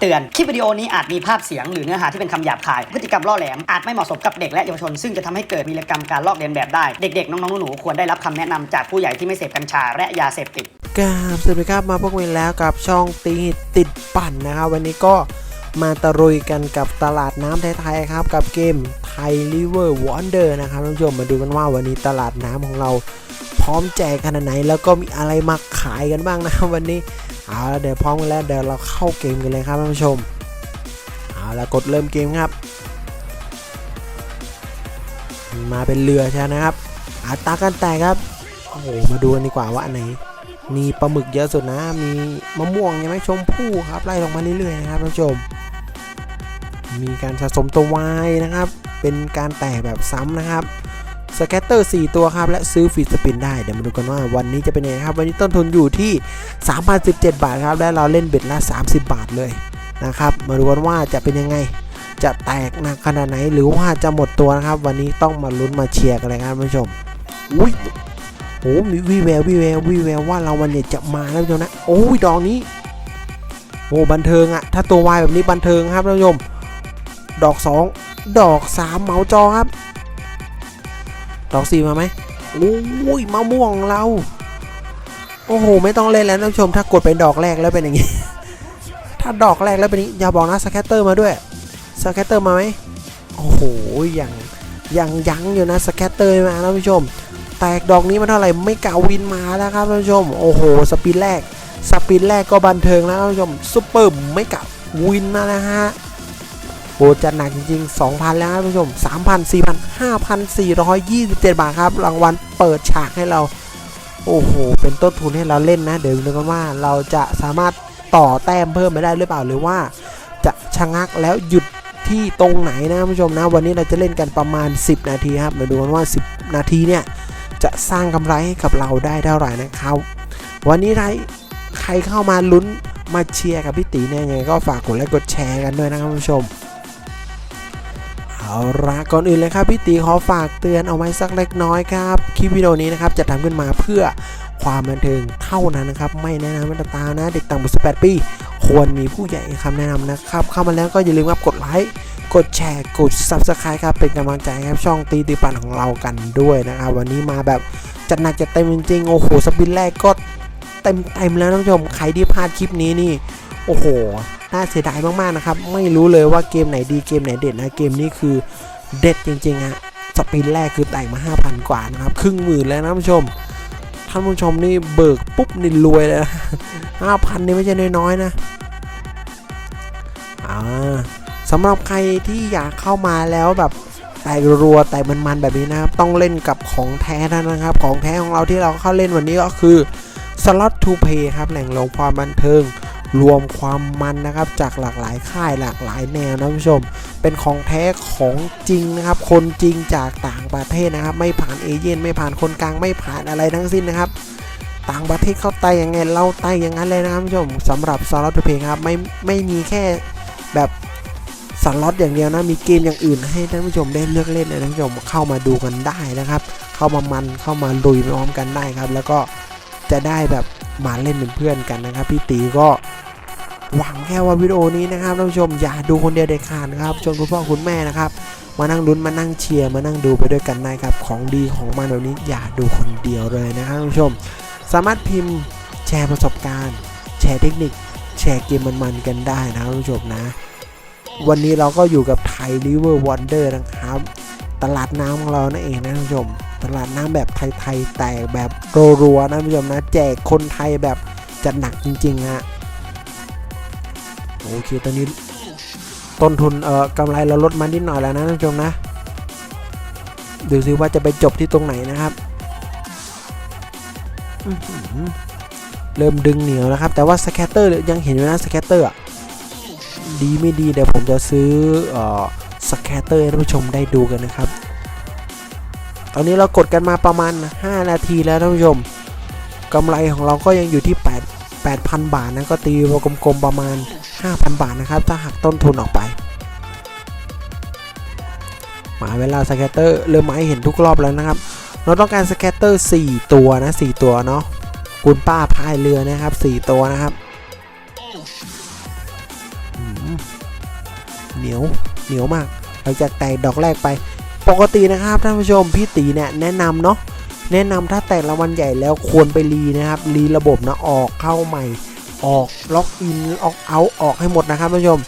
เตือน คลิปวิดีโอนี้อาจมีภาพเสียงหรือเนื้อหาที่เป็นคำหยาบคาย พฤติกรรมล่อแหลม อาจไม่เหมาะสมกับเด็กและเยาวชน ซึ่งจะทำให้เกิดวีรกรรมการลอกเลียนแบบได้ เด็กๆ น้องๆ หนูๆ ควรได้รับคำแนะนำจากผู้ใหญ่ที่ไม่เสพกัญชาและยาเสพติดกราบสวัสดีครับมาพบกันแล้วกับช่องตีติดปั่นนะครับ วันนี้ก็มาตะรุยกันกับตลาดน้ำไทยๆครับ กับเกมไทยริเวอร์วอนเดอร์นะครับท่านผู้ชมมาดูกันว่าวันนี้ตลาดน้ำของเราพร้อมแจกขนาดไหน แล้วก็มีอะไรมาขายกันบ้างนะครับวันนี้ เอาละเดี๋ยวพร้อมกันแล้วเดี๋ยวเราเข้าเกมกันเลยครับท่านผู้ชมเอาละกดเริ่มเกมครับ มาเป็นเรือใช่นะครับอัตราการแตกครับโอ้โหมาดูกันดีกว่าว่าอันไหนมีปลาหมึกเยอะสุดนะ มีมะม่วงยังไม่ชมพู่ครับไล่ลงมาเรื่อยๆนะครับท่านผู้ชม มีการสะสมตัววายนะครับ เป็นการแตกแบบซ้ำนะครับ สแกตเตอร์ 4 ตัวครับ และซื้อฟีสปินได้ เดี๋ยวมาดูกันว่าวันนี้จะเป็นยังไงครับ วันนี้ต้นทุนอยู่ที่ 3,017 บาทครับ และเราเล่นเบ็ดละ 30 บาทเลยนะครับ มาดูกันว่าจะเป็นยังไง จะแตกหนักขนาดไหน หรือว่าจะหมดตัวนะครับ วันนี้ต้องมาลุ้นมาเชียร์กันเลยครับท่านผู้ชม อุ้ยโอ้มีวีแวววีแวววีแววว่าเราวันนี้จะมาแล้วเจ้านะ โอ้ยดอกนี้ โอ้บันเทิงอะถ้าตัววายแบบนี้บันเทิงครับท่านผู้ชม ดอก 2 ดอก 3 เหมาจอครับ ดอก4มาไหมโอ้ยมะม่วงเรา โอ้โห ไม่ต้องเล่นแล้วท่านผู้ชม ถ้ากดไปดอกแรกแล้วเป็นอย่างนี้ ถ้าดอกแรกแล้วเป็นอย่างนี้อย่าบอกนะสแคตเตอร์มาด้วยสแคตเตอร์มาไหมโอ้โหยังยังยั้งอยู่นะสแคตเตอร์มาท่านผู้ชม แตกดอกนี้มันเท่าไหร่ไม่กล่าววินมาแล้วครับท่านผู้ชม โอ้โห สปินแรก สปินแรกก็บันเทิงแล้วท่านผู้ชมซุปเปอร์ไม่กล่าววินมานะฮะ โหจัดหนักจริงๆ 2,000 แล้วครับท่านผู้ชม 3,000 4,000 5,427 บาทครับ รางวัลเปิดฉากให้เรา โอ้โห เป็นต้นทุนให้เราเล่นนะ เดี๋ยวดูกันว่าเราจะสามารถต่อแต้มเพิ่มไปได้หรือเปล่าหรือว่า จะชะงักแล้วหยุดที่ตรงไหนนะผู้ชมนะ วันนี้เราจะเล่นกันประมาณ 10 นาทีครับมาดูกันว่า 10 นาทีเนี่ยจะสร้างกำไรให้กับเราได้เท่าไหร่นะครับ วันนี้ใครใครเข้ามาลุ้นมาเชียร์กับพี่ตีเนี่ยยังไงก็ฝากกดไลค์กดแชร์กันด้วยนะครับคุณผู้ชม เอาละก่อนอื่นเลยครับพี่ตีขอฝากเตือนเอาไว้สักเล็กน้อยครับ คลิปวิดีโอนี้นะครับจะทำขึ้นมาเพื่อความบันเทิงเท่านั้นนะครับ ไม่แนะนำไม่ตามนะ เด็กต่ำกว่า18 ปี ควรมีผู้ใหญ่ให้คำแนะนำนะครับ เข้ามาแล้วก็อย่าลืมครับกดไลค์กดแชร์กด Subscribe ครับเป็นกำลังใจให้ครับช่องตีตีปันของเรากันด้วยนะครับวันนี้มาแบบจัดหนักจัดเต็มจริงๆโอ้โหสปินแรกก็เต็มเต็มแล้วท่านผู้ชมใครที่พลาดคลิปนี้นี่ โอ้โห น่าเสียดายมากๆนะครับ ไม่รู้เลยว่าเกมไหนดีเกมไหนเด็ดนะเกมนี้คือเด็ดจริงๆฮะสปินแรกคือแต่งมา 5,000 กว่านะครับ ครึ่งหมื่นแล้วนะท่านผู้ชม ท่านผู้ชมนี่เบิกปุ๊บนี่รวยเลยนะ5,000นี่ไม่ใช่น้อยๆนะอ่าสำหรับใครที่อยากเข้ามาแล้วแบบแต่รัวแต่มันๆแบบนี้นะครับ ต้องเล่นกับของแท้นะครับ ของแท้ของเราที่เราเข้าเล่นวันนี้ก็คือ Slot to Play ครับแหล่งรวมความบันเทิง รวมความมันนะครับจากหลากหลายค่ายหลากหลายแนวนะผู้ชม เป็นของแท้ของจริงนะครับ คนจริงจากต่างประเทศนะครับ ไม่ผ่านเอเย่นไม่ผ่านคนกลางไม่ผ่านอะไรทั้งสิ้นนะครับ ต่างประเทศเขาไต่ยังไงเราไต่อย่างนั้นเลยนะครับผู้ชมสำหรับสล็อตเพลงครับไม่ไม่มีแค่แบบสล็อตอย่างเดียวนะมีเกมอย่างอื่นให้ท่านผู้ชมได้เลือกเล่นนะท่านผู้ชมเข้ามาดูกันได้นะครับ เข้ามามันเข้ามาลุยพร้อมกันได้ครับ แล้วก็จะได้แบบ มาเล่นเป็นเพื่อนกันนะครับ พี่ตีก็หวังแค่ว่าวิดีโอนี้นะครับท่านผู้ชมอย่าดูคนเดียวเด็ดขาดนะครับชวนคุณพ่อคุณแม่นะครับมานั่งลุ้นมานั่งเชียร์มานั่งดูไปด้วยกันนะครับของดีของมันแบบนี้อย่าดูคนเดียวเลยนะครับท่านผู้ชม สามารถพิมพ์แชร์ประสบการณ์ แชร์เทคนิค แชร์เกมมันๆกันได้นะครับท่านผู้ชมนะ วันนี้เราก็อยู่กับไทยริเวอร์วอนเดอร์นะครับ ตลาดน้ำของเรานั่นเองนะท่านผู้ชม ตลาดน้ำแบบไทยๆแต่แบบรัวๆนะท่านผู้ชมนะแจกคนไทยแบบจัดหนักจริงๆฮะโอเคตอนนี้ต้นทุนเอ่อกำไรเราลดมานิดหน่อยแล้วนะท่านผู้ชมนะดูซิว่าจะไปจบที่ตรงไหนนะครับเริ่มดึงเหนียวนะครับ แต่ว่าสแคตเตอร์ยังเห็นอยู่นะสแคตเตอร์ดีไม่ดีเดี๋ยวผมจะซื้ออสแคตเตอร์ให้ท่านผู้ชมได้ดูกันนะครับ อนนี้เรากดกันมาประมาณ 5 นาทีแล้วท่านผู้ชมกำไรของเราก็ยังอยู่ที่ 8 8,000 บาทนะก็ตีวงกลมๆประมาณ 5,000 บาทนะครับ ถ้าหักต้นทุนออกไป มาเวลาสแกตเตอร์เริ่มมาให้เห็นทุกรอบแล้วนะครับ เราต้องการสแกตเตอร์4ตัวนะ 4 ตัวเนาะคุณป้าพายเรือนะครับ 4 ตัวนะครับเหนียวเหนียวมากหลังจากแตกดอกแรกไป ปกตินะครับท่านผู้ชมพี่ตีเนี่ยแนะนำเนาะแนะนำถ้าแตกรางวัลใหญ่แล้วควรไปรีนะครับรีระบบนะออกเข้าใหม่ ออกล็อกอินออกเอาออกให้หมดนะครับท่านผู้ชม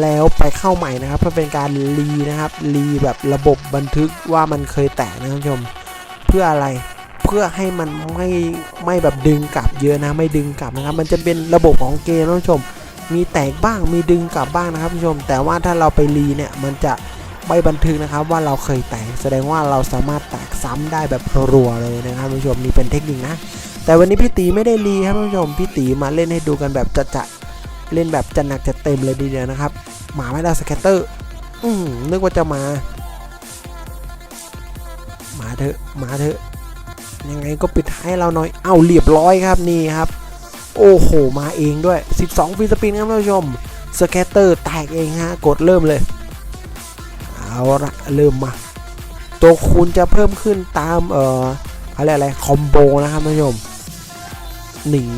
แล้วไปเข้าใหม่นะครับ เพื่อเป็นการรีนะครับรีแบบระบบบันทึกว่ามันเคยแตกนะครับท่านผู้ชมเพื่ออะไรเพื่อให้มันไม่ไม่แบบดึงกลับเยอะนะไม่ดึงกลับนะครับ มันจะเป็นระบบของเกมท่านผู้ชม มีแตกบ้างมีดึงกลับบ้างนะครับท่านผู้ชม แต่ว่าถ้าเราไปรีเนี่ยมันจะ ไม่บันทึกนะครับว่าเราเคยแตกแสดงว่าเราสามารถแตกซ้ำได้แบบรัวเลยนะครับผู้ชมนี่เป็นเทคนิคนะ แต่วันนี้พี่ตีไม่ได้รีครับผู้ชมพี่ตีมาเล่นให้ดูกันแบบจะจะเล่นแบบจะหนักจะเต็มเลยทีเดียวนะครับหมาไม่ได้สแกตเตอร์อืมนึกว่าจะมามาเถอะมาเถอะยังไงก็ปิดท้ายเราหน่อยเอาเรียบร้อยครับนี่ครับ โอ้โหมาเองด้วย 12ฟรีสปินครับท่านผู้ชมสแกตเตอร์แตกเองฮะกดเริ่มเลย เอาละเริ่มมา ตัวคูณจะเพิ่มขึ้นตามเอ่ออะไรอะไรคอมโบนะครับท่านผู้ชมนี่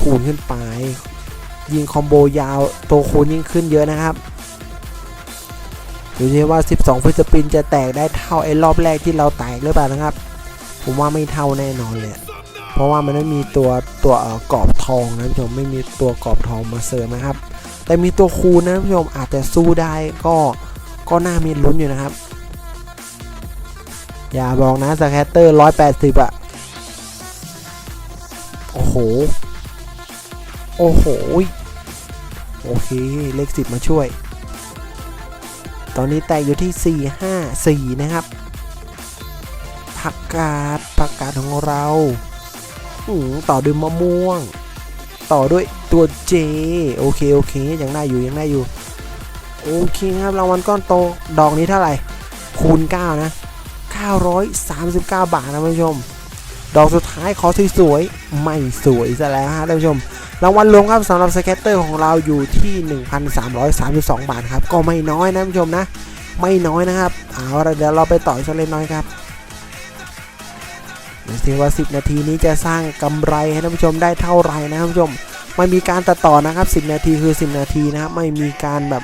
คูณขึ้นไป ยิงคอมโบยาวตัวคูณยิ่งขึ้นเยอะนะครับดูสิว่า 12ฟรีสปินจะแตกได้เท่าไอ้รอบแรกที่เราแตกหรือเปล่านะครับ ผมว่าไม่เท่าแน่นอนเลย เพราะว่ามันไม่มีตัวตัวเอ่อกรอบทองนะท่านผู้ชมไม่มีตัวกรอบทองมาเสริมนะครับ แต่มีตัวคูณนะท่านผู้ชมอาจจะสู้ได้ก็ ก็น่ามีลุ้นอยู่นะครับ อย่าบอกนะสแคตเตอร์180อะโอ้โห โอ้โห โอเค เลข10มาช่วย ตอนนี้แตกอยู่ที่ 4 5 4 นะครับ ผักกาดผักกาดของเราต่อด้วยมะม่วง ต่อด้วยตัวเจ โอเค โอเค ยังได้อยู่ ยังได้อยู่ โอเคครับรางวัลก้อนโตดอกนี้เท่าไหร่คูณ 9 นะ 939 บาทนะท่านผู้ชม ดอกสุดท้ายขอสวยๆไม่สวยซะแล้วฮะท่านผู้ชม รางวัลรวมครับสำหรับสเก็ตเตอร์ของเราอยู่ที่ 1,332 บาทครับ ก็ไม่น้อยนะท่านผู้ชมนะ ไม่น้อยนะครับ เอาละเดี๋ยวเราไปต่ออีกสักเล็กน้อยครับดูสิว่า 10 นาทีนี้จะสร้างกำไรให้ท่านผู้ชมได้เท่าไหร่นะท่านผู้ชม ไม่มีการตัดต่อนะครับ 10 นาทีคือ 10 นาทีนะครับไม่มีการแบบ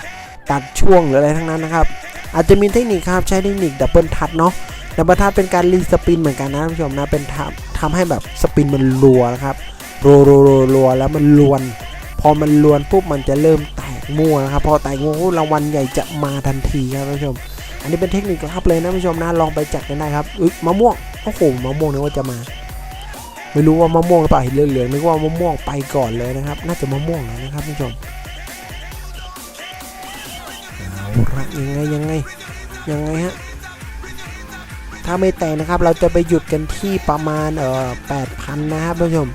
ตัดช่วงหรืออะไรทั้งนั้นนะครับ อาจจะมีเทคนิคครับใช้เทคนิคดับเบิลทัดเนาะดับเบิลทัดเป็นการรีสปินเหมือนกันนะท่านผู้ชมนะเป็นทำทำให้แบบสปินมันรัวนะครับรัวรัวรัวรัวแล้วมันลวน พอมันลวนปุ๊บมันจะเริ่มแตกมั่วนะครับพอแตกมั่วรางวัลใหญ่จะมาทันทีครับท่านผู้ชม อันนี้เป็นเทคนิคลับเลยนะท่านผู้ชมนะลองไปจัดกันได้ครับอุ๊ยมะม่วงโอ้โหมะม่วงนึกว่าจะมาไม่รู้ว่ามะม่วงหรือเปล่าเห็นเหลืองๆนึกว่ามะม่วงไปก่อนเลยนะครับ น่าจะมะม่วงนะครับท่านผู้ชม เอาละยังไงยังไงยังไงฮะถ้าไม่แตกนะครับเราจะไปหยุดกันที่ประมาณเอ่อแปดพันนะครับท่านผู้ชม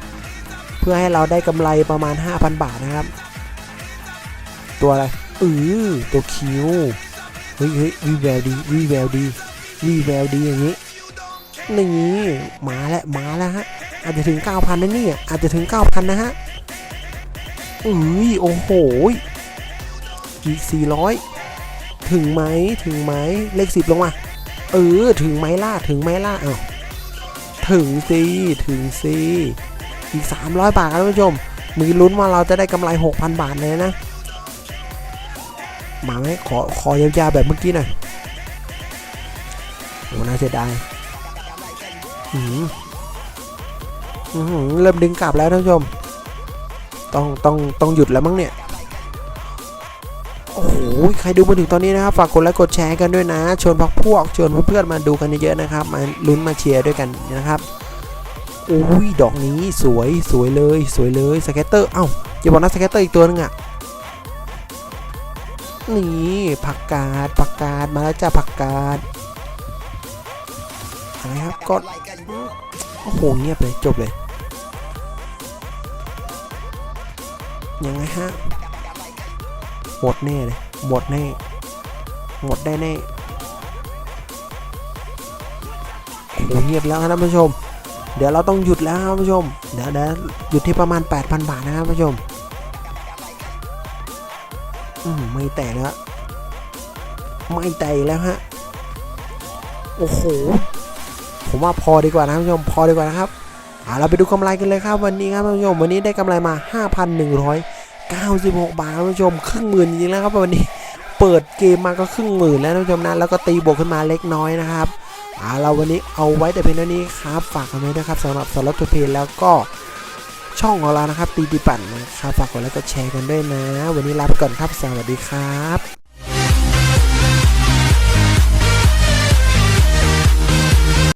เพื่อให้เราได้กำไรประมาณ 5,000 บาทนะครับ ตัวอะไรอือตัวคิวเฮ้ยเฮ้ยวีแววดีวีแววดีวีแววดีอย่างนี้นี่มาแล้วมาแล้วฮะอาจจะถึง 9,000นะเนี่ยอาจจะถึง 9,000 นะฮะอุ้ยโอ้โหอีก400 ถึงไหมถึงไหมเลข10ลงมาเออถึงไหมล่ะถึงไหมล่ะอ้าถึงสิถึงสิอีก 300 บาทครับท่านผู้ชม มีลุ้นว่าเราจะได้กำไร 6,000 บาทเลยนะ มาไหมขอขอยาวๆแบบเมื่อกี้หน่อยโอ้น่าเสียดายอืมอื้อหือเริ่มดึงกลับแล้วท่านผู้ชม ต้องต้องต้องหยุดแล้วมั้งเนี่ย โอ้โหใครดูมาถึงตอนนี้นะครับฝากกดไลค์กดแชร์กันด้วยนะ ชวนพักพวกชวนเพื่อนๆมาดูกันเยอะๆนะครับ มาลุ้นมาเชียร์ด้วยกันนะครับโอ้ยดอกนี้สวยสวยเลยสวยเลยสเก็ตเตอร์เอ้าอย่าบอกนะสเก็ตเตอร์อีกตัวนึงอะนี่ผักกาดผักกาดมาแล้วจ้าผักกาดอะไรครับก็โอ้โหเงียบเลยจบเลยยังไงฮะ หมดแน่เลยหมดแน่ หมดได้แน่โอ้โหเงียบแล้วครับท่านผู้ชม เดี๋ยวเราต้องหยุดแล้วครับท่านผู้ชม เดี๋ยวเดี๋ยวหยุดที่ประมาณ 8,000 บาทนะครับท่านผู้ชม อืมไม่แตกแล้วไม่แตกแล้วฮะ โอ้โห ผมว่าพอดีกว่านะท่านผู้ชม พอดีกว่านะครับอ่าเราไปดูกำไรกันเลยครับวันนี้ครับท่านผู้ชม วันนี้ได้กำไรมา 96 บาทครับท่านผู้ชม ครึ่งหมื่นจริงๆแล้วครับวันนี้เปิดเกมมาก็ครึ่งหมื่นแล้วท่านผู้ชมนะแล้วก็ตีบวกขึ้นมาเล็กน้อยนะครับเอาเราวันนี้เอาไว้แต่เพียงเท่านี้ครับฝากกันไว้นะครับสำหรับสล็อตเพลแล้วก็ช่องของเรานะครับตีตีปั่นนะครับฝากกดไลค์กดแชร์กันด้วยนะ วันนี้ลาไปก่อนครับ สวัสดีครับ